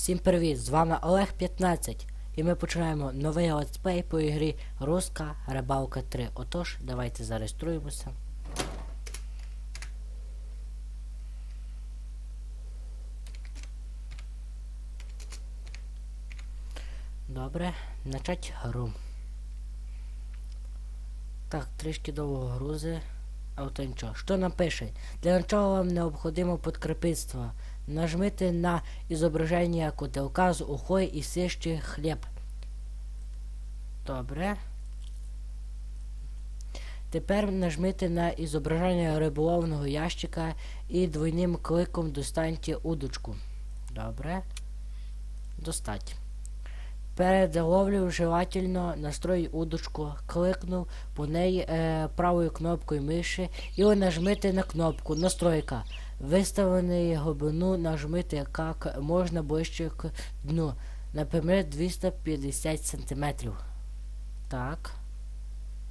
Всім привіт! З вами Олег 15 і ми починаємо новий летсплей по ігрі Руска Рибалка 3. Отож, давайте зареєструємося. Добре, начать гру. Так, трішки довго грузи. А от нічого. Що нам пише? Для начала вам необходимо подкрепительство. Нажмите на изображение котелка з ухой і сищи хліб. Добре. Тепер нажмите на изображення риболовного ящика і двойним кликом достаньте удочку. Добре. Достать. Перед ловлею желательно настрой удочку, кликнув по неї е, правою кнопкою миші і нажмите на кнопку Настройка. Виставлений глибину нажмите як можна ближче к дну. Наприклад, 250 см. Так.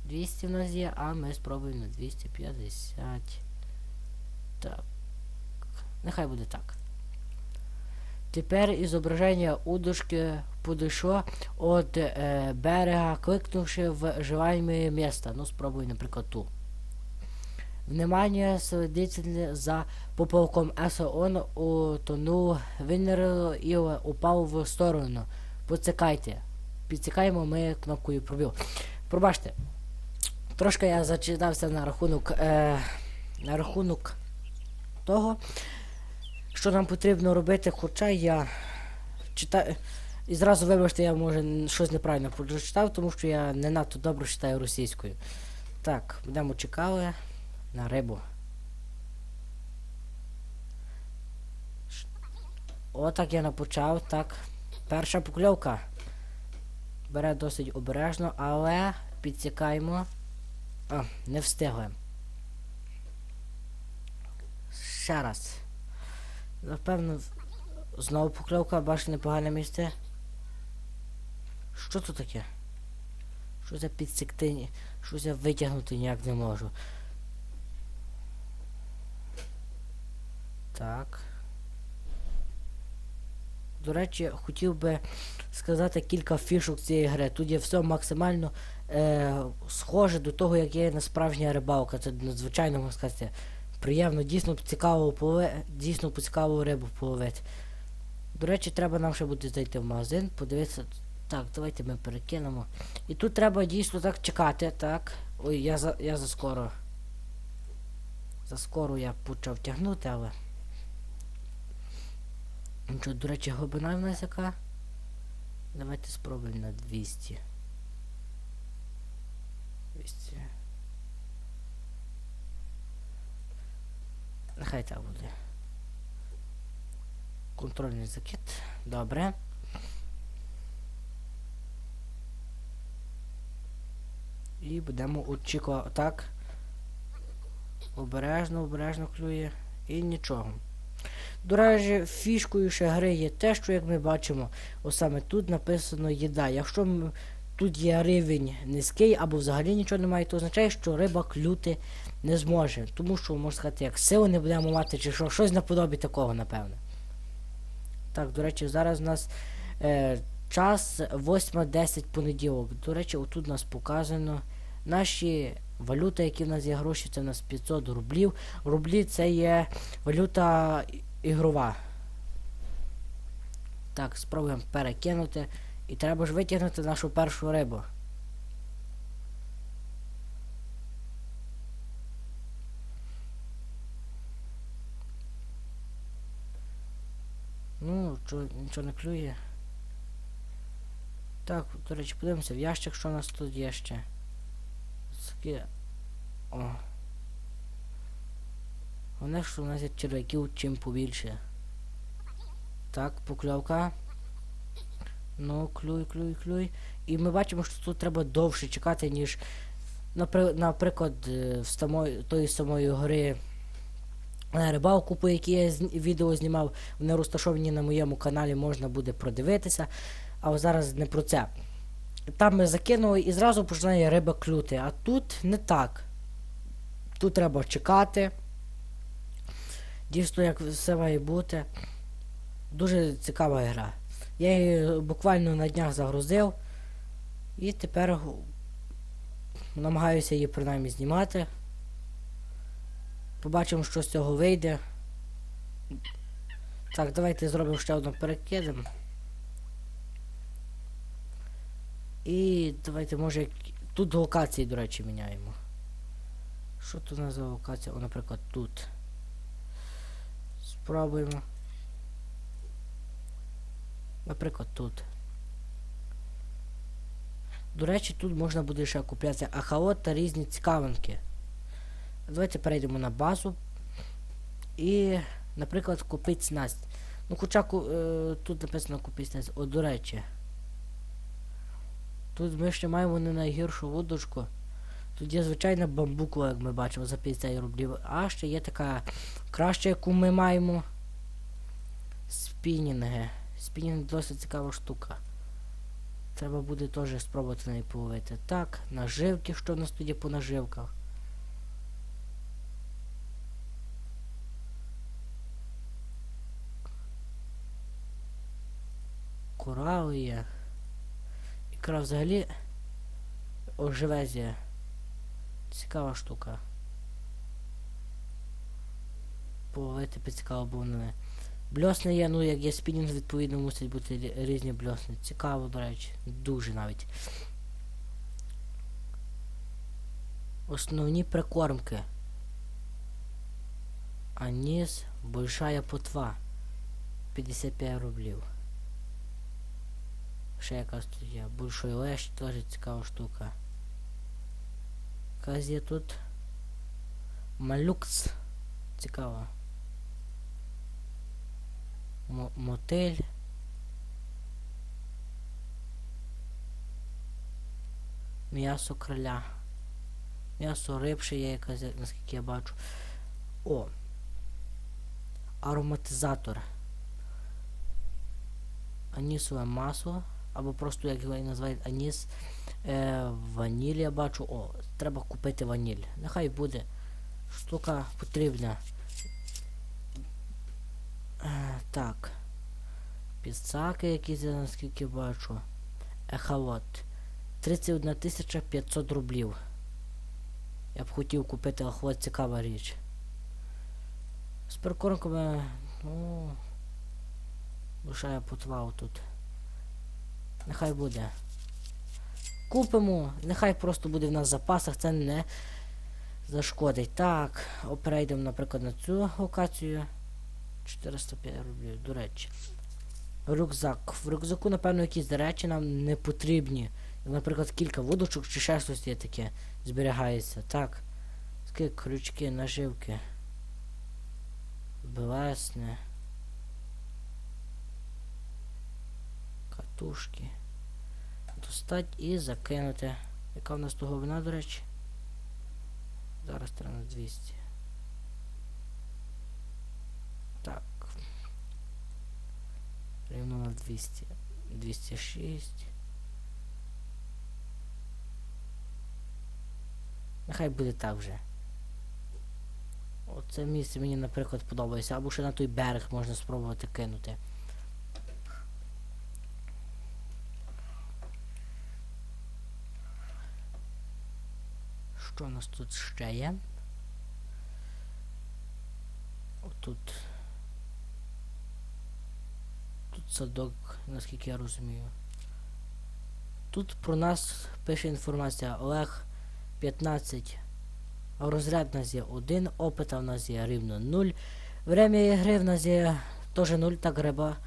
200 в нас є, а ми спробуємо на 250. Так. Нехай буде так. Тепер ізображення удочки подійшло від е, берега, кликнувши в желаемое место. Ну, спробуй, наприклад, ту. Внимание следитель за пополком ЕСО он утонув, винерило і упав в сторону. Поцикайте. Підцикаємо ми кнопкою пробіл. Пробачте. Трошки я зачитався на рахунок е, на рахунок того, що нам потрібно робити, хоча я читаю. І зразу вибачте, я може щось неправильно прочитав, тому що я не надто добре читаю російською. Так, будемо чекали на рибу. Отак я напочав, так. Перша покльовка. Бере досить обережно, але підсікаємо. А, не встигли. Ще раз. Напевно, знову покльовка, бачите, непогане місце. Що тут таке? Що за підсекти? Що за витягнути ніяк не можу. Так. До речі, хотів би сказати кілька фішок цієї гри. Тут є все максимально е, схоже до того, як є на справжня рибалка. Це надзвичайно можна сказати. Приємно, дійсно цікаво полови... дійсно цікаву рибу половити. До речі, треба нам ще буде зайти в магазин, подивитися. Так, давайте ми перекинемо. І тут треба дійсно так чекати, так. Ой, я за я заскоро. Заскоро я почав тягнути, але. Нічого, до речі, глибина в нас яка. Давайте спробуємо на 200. 200. Нехай так буде. Контрольний закид. Добре. І будемо очікувати. Так. Обережно, обережно клює. І нічого. До речі, фішкою ще гри є те, що, як ми бачимо, ось саме тут написано їда. Якщо тут є рівень низький або взагалі нічого немає, то означає, що риба клюти не зможе. Тому що, можна сказати, як сили не будемо мати, чи що, щось наподобі такого, напевне. Так, до речі, зараз у нас е, час 8.10 понеділок. До речі, отут у нас показано наші валюти, які в нас є гроші, це у нас 500 рублів. Рублі це є валюта ігрова. Так, спробуємо перекинути. І треба ж витягнути нашу першу рибу. Ну, чо, нічого не клює. Так, до речі, подивимося в ящик, що у нас тут є ще. О. Головне, що у нас є черв'яків чим побільше. Так, покльовка. Ну, клюй, клюй, клюй. І ми бачимо, що тут треба довше чекати, ніж, наприклад, е, в самої, тої самої гри на рибалку, по якій я відео знімав, вони розташовані на моєму каналі, можна буде продивитися. А зараз не про це. Там ми закинули і зразу починає риба клюти. А тут не так. Тут треба чекати. Дійсно, як все має бути. Дуже цікава гра. Я її буквально на днях загрузив. І тепер намагаюся її принаймні знімати. Побачимо, що з цього вийде. Так, давайте зробимо ще одну перекидем. І давайте, може, тут локації, до речі, міняємо. Що тут у нас за локація? О, наприклад, тут. Спробуємо. Наприклад, тут. До речі, тут можна буде ще купляти ахаот та різні цікавинки. Давайте перейдемо на базу. І, наприклад, купити снасть. Ну, хоча е, тут написано купити снасть. О, до речі. Тут ми ще маємо не найгіршу вудочку. Тут є звичайна бамбукова, як ми бачимо, за 50 рублів. А ще є така краща, яку ми маємо. Спінінги. Спінінг досить цікава штука. Треба буде теж спробувати неї половити. Так, наживки, що в нас тоді по наживках. Корали є. Ікра взагалі оживезія. Цікава штука. Половити поцікаво було мене. Бльосни є, ну як є спінінг, відповідно мусять бути рі- різні бльосни. Цікаво, до речі. Дуже навіть. Основні прикормки. Аніс, большая потва. 55 рублів. Ще якась тут є. Большой лещ, теж цікава штука. Якась тут. Малюкс. Цікаво. Мо- мотель. М'ясо кроля. М'ясо риб ще є якась, наскільки я бачу. О. Ароматизатор. Анісове масло. Або просто, як його і називають, аніс. Е, ваніль я бачу. О, треба купити ваніль. Нехай буде. Штука потрібна. Е, так. Піцаки якісь, я наскільки бачу. Ехалот. 31 500 рублів. Я б хотів купити ехалот, цікава річ. З прикормками, ну. Лишає потвав тут. Нехай буде. Купимо, нехай просто буде в нас в запасах, це не зашкодить. Так, перейдемо, наприклад, на цю локацію. 405 рублів, до речі. Рюкзак. В рюкзаку, напевно, якісь речі нам не потрібні. Наприклад, кілька водочок чи ще щось є таке зберігається. Так. Такі крючки, наживки. Блесни. Катушки. Достать і закинути. Яка в нас того вина, до речі? Зараз треба на 200. Так. Рівно на 200. 206. Нехай буде так вже. Оце місце мені, наприклад, подобається. Або ще на той берег можна спробувати кинути. Що у нас тут ще є? Отут. Тут садок, наскільки я розумію. Тут про нас пише інформація Олег 15. Розряд в нас є 1, опита в нас є рівно 0. Время ігри в нас є теж 0, так риба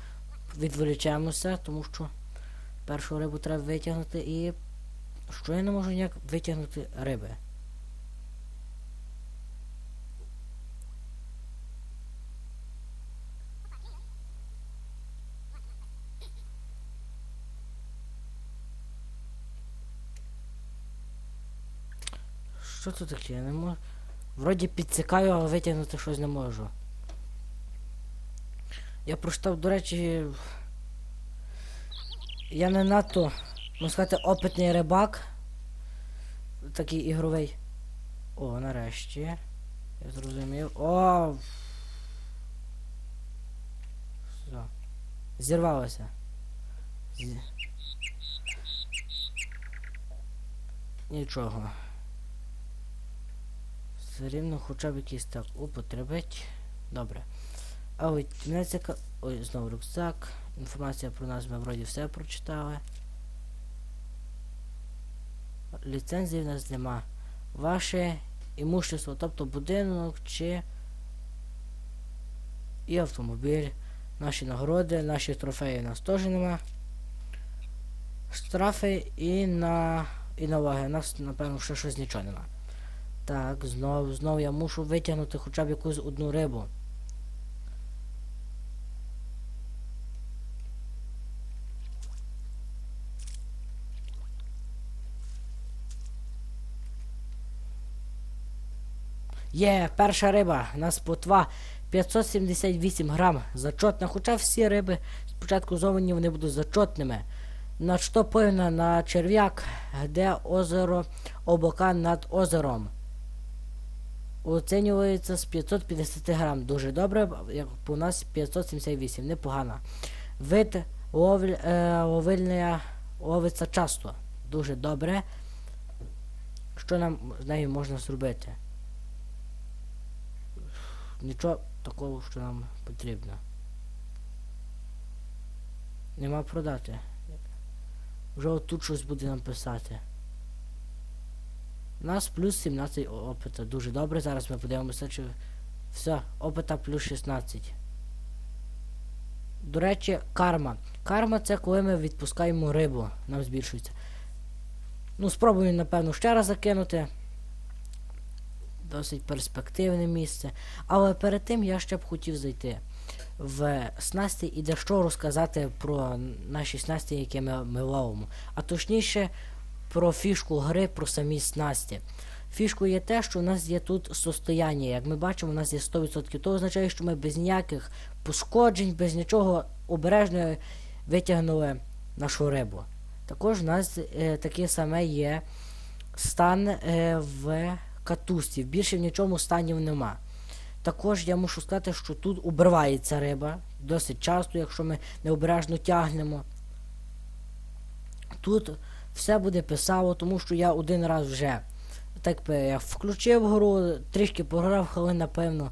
відволічаємося, тому що першу рибу треба витягнути і що я не можу ніяк витягнути риби. Що це таке? Я не можу. Вроді підсікаю, але витягнути щось не можу. Я прочитав, до речі. Я не надто, можна сказати, опитний рибак. Такий ігровий. О, нарешті. Я зрозумів. О! Все. Зірвалося. З- Нічого. Все рівно хоча б якийсь так употребить. Добре. А ось мене. Ой, знову рюкзак. Інформація про нас ми вроді все прочитали. Ліцензії в нас нема. Ваше імущество, тобто будинок чи і автомобіль. Наші нагороди, наші трофеї у нас теж нема. Штрафи і на і налоги. У нас, напевно, ще щось нічого нема. Так, знов, знов я мушу витягнути хоча б якусь одну рибу. Є, перша риба, у нас плотва 578 грам. Зачотна, хоча всі риби спочатку зовані вони будуть зачотними. На що повна на черв'як, де озеро облака над озером. Оцінюється з 550 грам. Дуже добре, як у нас 578, непогано. Вид ловль, е, ловильня ловиться часто. Дуже добре. Що нам з нею можна зробити? Нічого такого, що нам потрібно. Нема продати. Вже отут щось буде нам писати. У нас плюс 17 опита. Дуже добре. Зараз ми подивимося, чи. Все, опита плюс 16. До речі, карма. Карма це коли ми відпускаємо рибу. Нам збільшується. Ну, спробую, напевно, ще раз закинути. Досить перспективне місце. Але перед тим я ще б хотів зайти в снасті і дещо розказати про наші снасті, які ми, ми ловимо. А точніше про фішку гри, про самі снасті. Фішкою є те, що у нас є тут состояння. Як ми бачимо, у нас є 100%. То означає, що ми без ніяких пошкоджень, без нічого обережно витягнули нашу рибу. Також у нас е, таке саме є стан е, в катусті. Більше в нічому станів нема. Також я мушу сказати, що тут обривається риба досить часто, якщо ми необережно тягнемо. Тут все буде писало, тому що я один раз вже так я включив гру, трішки пограв, хвилин, напевно,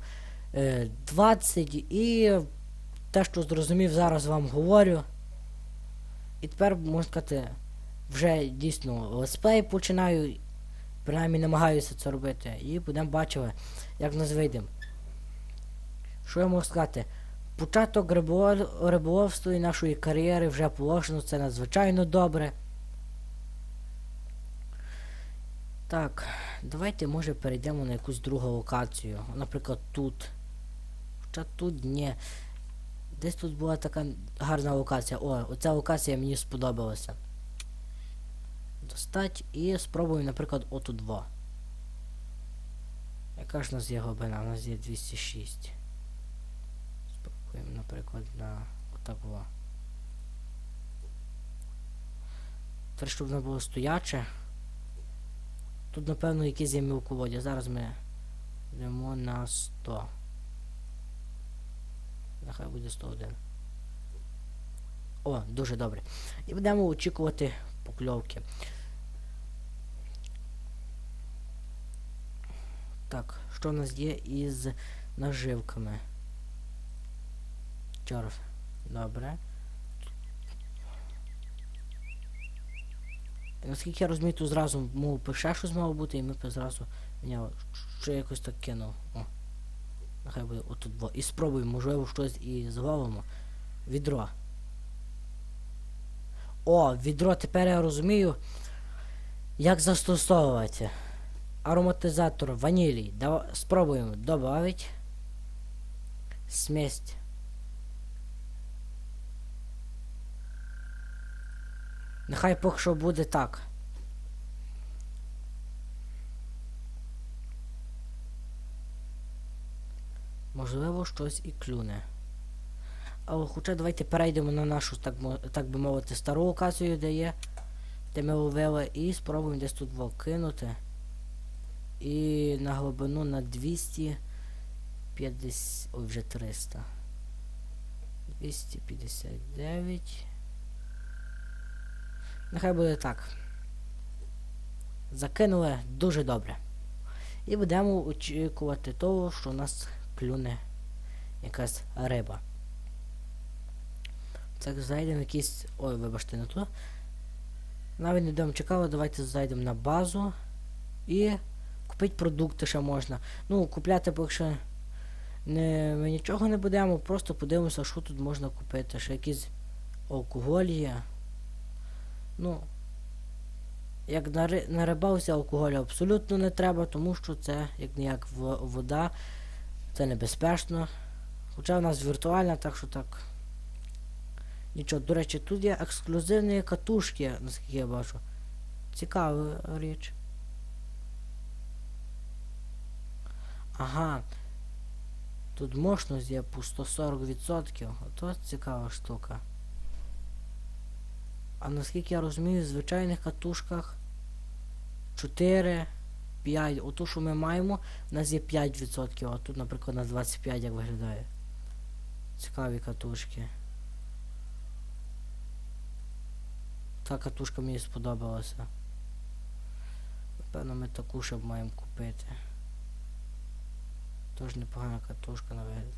е, 20 і те, що зрозумів, зараз вам говорю. І тепер, можна сказати, вже дійсно летсплей починаю, принаймні намагаюся це робити. І будемо бачити, як нас вийде. Що я можу сказати? Початок риболовства і нашої кар'єри вже положено, це надзвичайно добре. Так, давайте може перейдемо на якусь другу локацію. Наприклад, тут. Хоча тут ні. Десь тут була така гарна локація. О, оця локація мені сподобалася. Достать і спробуємо, наприклад, отут два. Яка ж у нас є глибина? У нас є 206. Спробуємо, наприклад, на отак во. Тепер, щоб воно було стояче. Тут, напевно, якісь є мілководдя. Зараз ми йдемо на 100. Нехай буде 101. О, дуже добре. І будемо очікувати покльовки. Так, що в нас є із наживками? Чорф. Добре. Наскільки я розумію, тут зразу мов би ще щось мало бути, і ми б зразу міняли. Що якось так кинув. О. Нехай буде отут два. І спробуємо, можливо, щось і зловимо. Відро. О, відро, тепер я розумію, як застосовувати. Ароматизатор ванілій. Спробуємо добавить. Смесь. Нехай поки що буде так. Можливо, щось і клюне. Але хоча давайте перейдемо на нашу, так, так би мовити, стару локацію, де є. Де ми ловили, і спробуємо десь тут кинути. І на глибину на 250. Ой, вже 300. 259. Нехай буде так. Закинули дуже добре. І будемо очікувати того, що у нас клюне якась риба. Так, зайдемо якийсь... Ой, вибачте, не то. Навіть не будемо чекали, давайте зайдемо на базу і купити продукти ще можна. Ну, купляти поки що не, ми нічого не будемо, просто подивимося, що тут можна купити. Ще якийсь алкоголь є. Ну, як нари- нарибався алкоголю абсолютно не треба, тому що це як ніяк вода, це небезпечно. Хоча в нас віртуальна, так що так. Нічого, до речі, тут є ексклюзивні катушки, наскільки я бачу. Цікава річ. Ага. Тут мощність є по 140%. Ото цікава штука. А наскільки я розумію, в звичайних катушках 4, 5. Ото, що ми маємо, у нас є 5%, а тут, наприклад, на 25 як виглядає. Цікаві катушки. Та катушка мені сподобалася. Напевно, ми таку ще маємо купити. Тож непогана катушка на вигляд.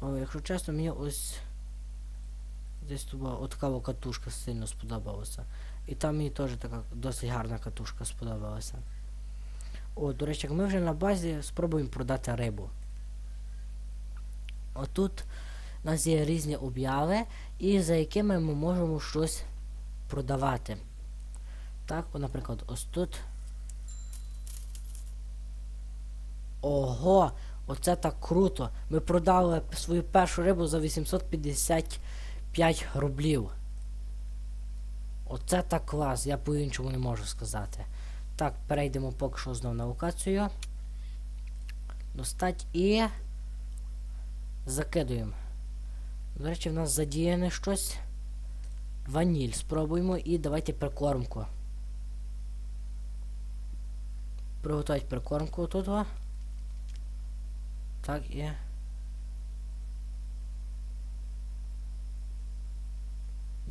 О, якщо чесно, мені ось десь тут була от така катушка сильно сподобалася. І там мені теж така досить гарна катушка сподобалася. О, до речі, ми вже на базі спробуємо продати рибу. Отут у нас є різні обяви, і за якими ми можемо щось продавати. Так, наприклад, ось тут. Ого! Оце так круто! Ми продали свою першу рибу за 855 рублів. Оце так клас, я по-іншому не можу сказати. Так, перейдемо поки що знову на локацію. Достать і. Закидуємо. До речі, в нас задіяне щось. Ваніль спробуємо і давайте прикормку. Приготувати прикормку тут. Так і.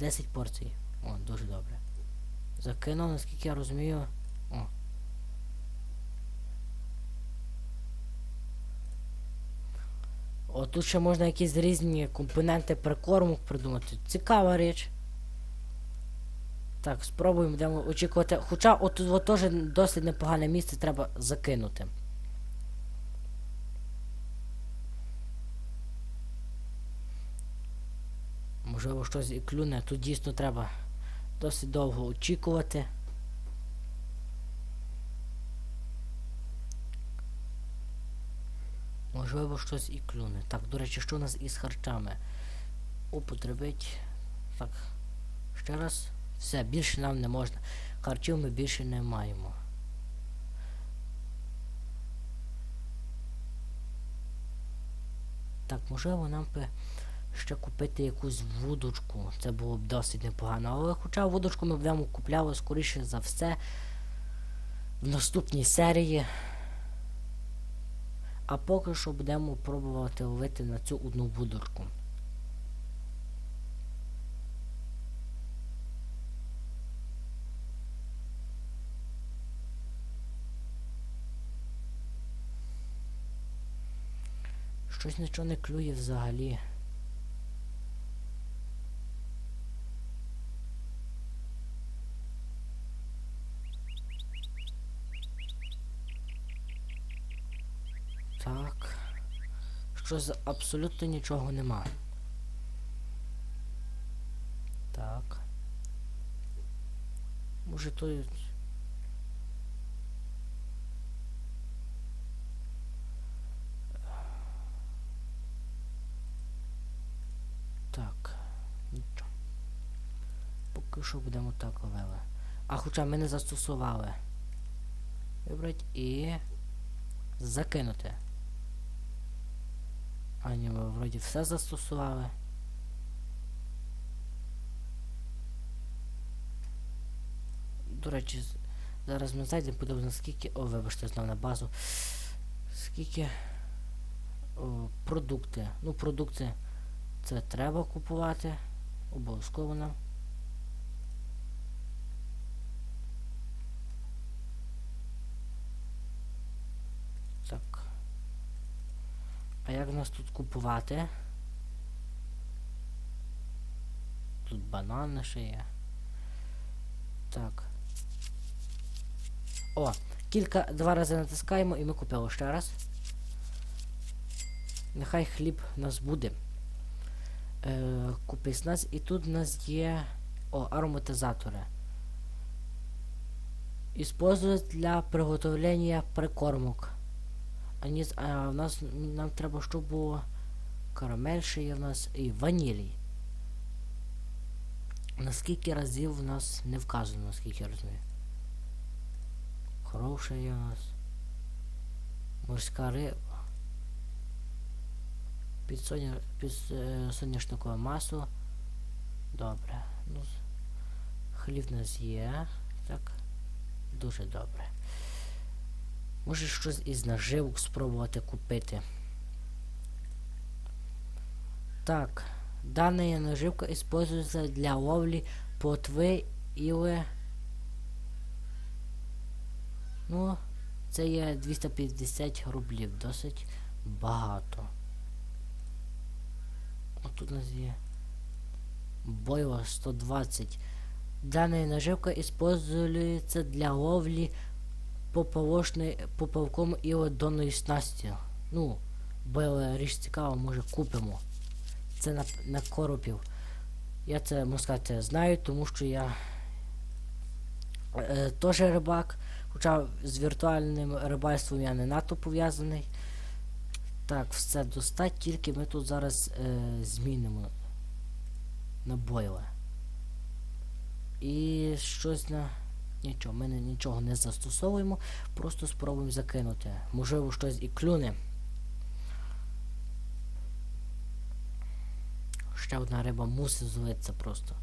Десять порцій. О, дуже добре. Закинув, наскільки я розумію. О. О, тут ще можна якісь різні компоненти прикормок придумати. Цікава річ. Так, спробуємо будемо очікувати. Хоча от тут от теж досить непогане місце треба закинути. Можливо, щось і клюне. Тут дійсно треба досить довго очікувати. Можливо, щось і клюне. Так, до речі, що у нас із харчами? Употребить. Так. Ще раз. Все, більше нам не можна. Харчів ми більше не маємо. Так, можливо, нам би ще купити якусь вудочку. Це було б досить непогано. Але хоча вудочку ми будемо купляли скоріше за все в наступній серії. А поки що будемо пробувати ловити на цю одну вудочку. Щось нічого не клює взагалі. Так. Щось абсолютно нічого нема. Так. Може то. Так. Нічого. Поки що будемо так ловили. А хоча ми не застосували. Вибрать і закинути. Ані ні, ми вроді все застосували. До речі, зараз ми зайдемо, подивимося, скільки... О, вибачте, знов на базу. Скільки о, продукти. Ну, продукти це треба купувати. Обов'язково нам. Так. А як нас тут купувати? Тут банани ще є. Так. О, кілька два рази натискаємо і ми купили ще раз. Нехай хліб у нас буде. Е, купись нас. І тут у нас є. О, ароматизатори. Использують для приготовлення прикормок. А, ні, а в нас нам треба, щоб було карамель є в нас і ванілій. Наскільки разів в нас не вказано, наскільки я розумію. Кров є у нас. Морська риба. Під, соня, під е, масло. Добре. Ну, хліб у нас є. Так. Дуже добре. Може щось із наживок спробувати купити. Так. Дана наживка используется для ловлі плотви или... Ну, це є 250 рублів, досить багато. От тут у нас є бойла 120. Дана наживка использується для ловлі пополошної поплавком і донної снасті. Ну, бойла річ цікава, може купимо. Це на, на коропів. Я це можна сказати знаю, тому що я е, теж рибак, хоча з віртуальним рибальством я не надто пов'язаний. Так, все достать, тільки ми тут зараз е, змінимо на бойле. І щось на... Нічого, ми нічого не застосовуємо, просто спробуємо закинути. Можливо, щось і клюне. Ще одна риба мусить злитися просто.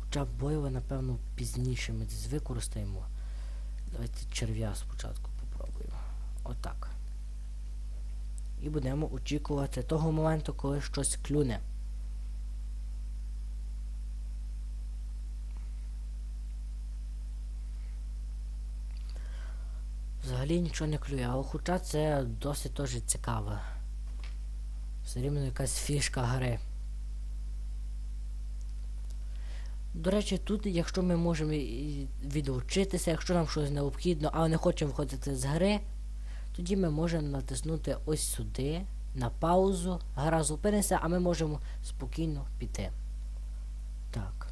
Хоча бойове, напевно, пізніше ми десь використаємо. Давайте черв'я спочатку попробуємо. Отак. І будемо очікувати того моменту, коли щось клюне. Взагалі нічого не клює, але хоча це досить теж цікаво. Все рівно якась фішка гри. До речі, тут, якщо ми можемо і відвчитися, якщо нам щось необхідно, але не хочемо виходити з гри, тоді ми можемо натиснути ось сюди, на паузу, гра зупиниться, а ми можемо спокійно піти. Так.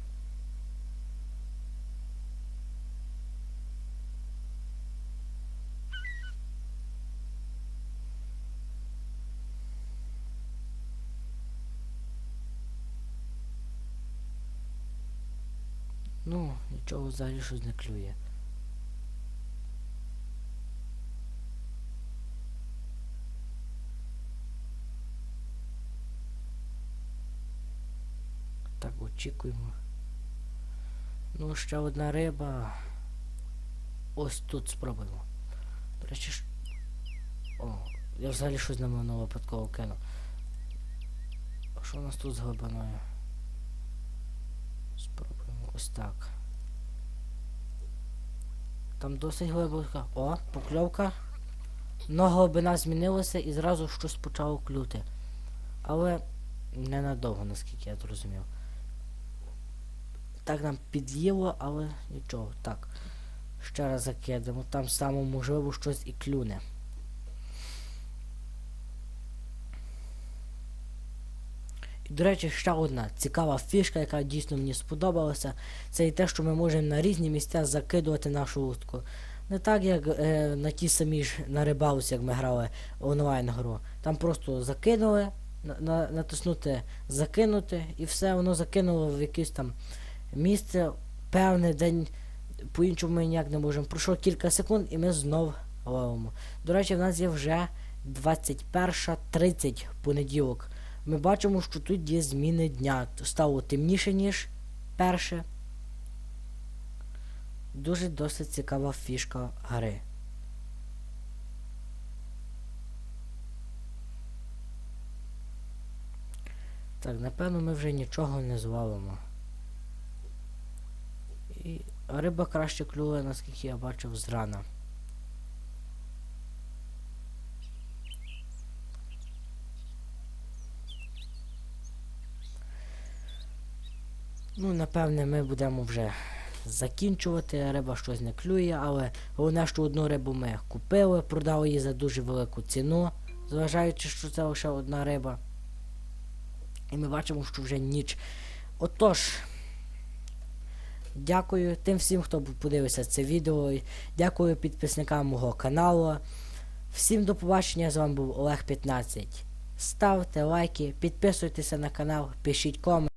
Нічого взагалі щось не клює. Так, очікуємо. Ну, ще одна риба. Ось тут спробуємо. До речі, ж... О, я взагалі щось на мене випадково кинув. А що у нас тут з глибиною? Спробуємо ось так. Там досить глибока. О, покльовка. Но глибина змінилася і зразу щось почало клюти. Але ненадовго, наскільки я зрозумів. Так нам під'їло, але нічого. Так. Ще раз закидемо. Там само можливо щось і клюне. І, до речі, ще одна цікава фішка, яка дійсно мені сподобалася, це і те, що ми можемо на різні місця закидувати нашу утку. Не так, як е, на ті самі ж на рибалці, як ми грали онлайн гру. Там просто закинули, на, на, натиснути закинути, і все воно закинуло в якесь там місце, певний день, по-іншому ми ніяк не можемо. Пройшло кілька секунд і ми знов ловимо. До речі, в нас є вже 21.30 понеділок ми бачимо, що тут є зміни дня. Стало темніше, ніж перше. Дуже досить цікава фішка гри. Так, напевно, ми вже нічого не зловимо. І риба краще клює, наскільки я бачив зрана. Ну, напевне, ми будемо вже закінчувати. Риба щось не клює, але головне, що одну рибу ми купили, продали її за дуже велику ціну, зважаючи, що це лише одна риба. І ми бачимо, що вже ніч. Отож, дякую тим всім, хто подивився це відео. Дякую підписникам мого каналу. Всім до побачення, з вами був Олег 15. Ставте лайки, підписуйтеся на канал, пишіть коменти.